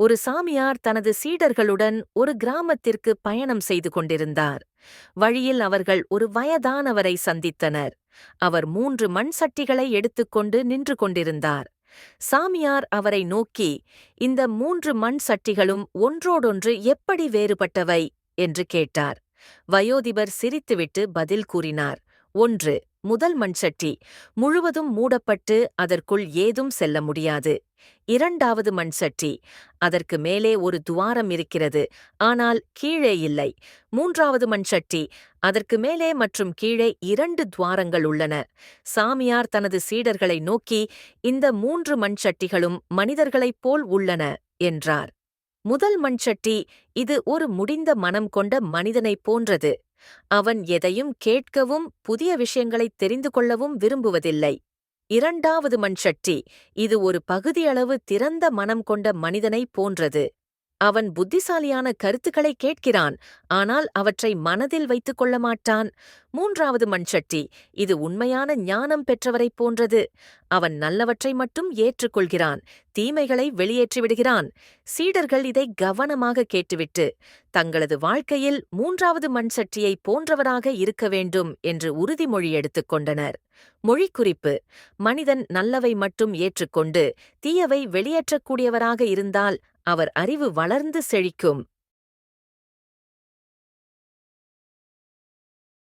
ஒரு சாமியார் தனது சீடர்களுடன் ஒரு கிராமத்திற்கு பயணம் செய்து கொண்டிருந்தார். வழியில் அவர்கள் ஒரு வயதானவரை சந்தித்தனர். அவர் மூன்று மண் சட்டிகளை எடுத்துக்கொண்டு நின்று கொண்டிருந்தார். சாமியார் அவரை நோக்கி இந்த மூன்று மண் சட்டிகளும் ஒன்றோடொன்று எப்படி வேறுபட்டவை? என்று கேட்டார். வயோதிபர் சிரித்துவிட்டு பதில் கூறினார். ஒன்று முதல் மண்சட்டி. முழுவதும் மூடப்பட்டு அதற்குள் ஏதும் செல்ல முடியாது. இரண்டாவது மண்சட்டி. அதற்கு மேலே ஒரு துவாரம் இருக்கிறது. ஆனால் கீழே இல்லை. மூன்றாவது மண்சட்டி. அதற்கு மேலே மற்றும் கீழே இரண்டு துவாரங்கள் உள்ளன. சாமியார் தனது சீடர்களை நோக்கி இந்த மூன்று மண்சட்டிகளும் மனிதர்களைப் போல் உள்ளன என்றார். முதல் மண்சட்டி இது ஒரு முடிந்த மனம் கொண்ட மனிதனைப் போன்றது. அவன் எதையும் கேட்கவும் புதிய விஷயங்களைத் தெரிந்து கொள்ளவும் விரும்புவதில்லை. இரண்டாவது மண்சட்டி இது ஒரு பகுதியளவு திறந்த மனம் கொண்ட மனிதனைப் போன்றது. அவன் புத்திசாலியான கருத்துக்களை கேட்கிறான் ஆனால் அவற்றை மனதில் வைத்துக் கொள்ள மாட்டான். மூன்றாவது மண்சட்டி இது உண்மையான ஞானம் பெற்றவரைப் போன்றது. அவன் நல்லவற்றை மட்டும் ஏற்றுக்கொள்கிறான் தீமைகளை வெளியேற்றிவிடுகிறான் சீடர்கள் இதை கவனமாக கேட்டுவிட்டு தங்களது வாழ்க்கையில் மூன்றாவது மண்சட்டியை போன்றவராக இருக்க வேண்டும் என்று உறுதிமொழி எடுத்துக் கொண்டனர். மொழிக்குறிப்பு மனிதன் நல்லவை மட்டும் ஏற்றுக்கொண்டு தீயவை வெளியேற்றக்கூடியவராக இருந்தால் அவர் அறிவு வளர்ந்து செழிக்கும்.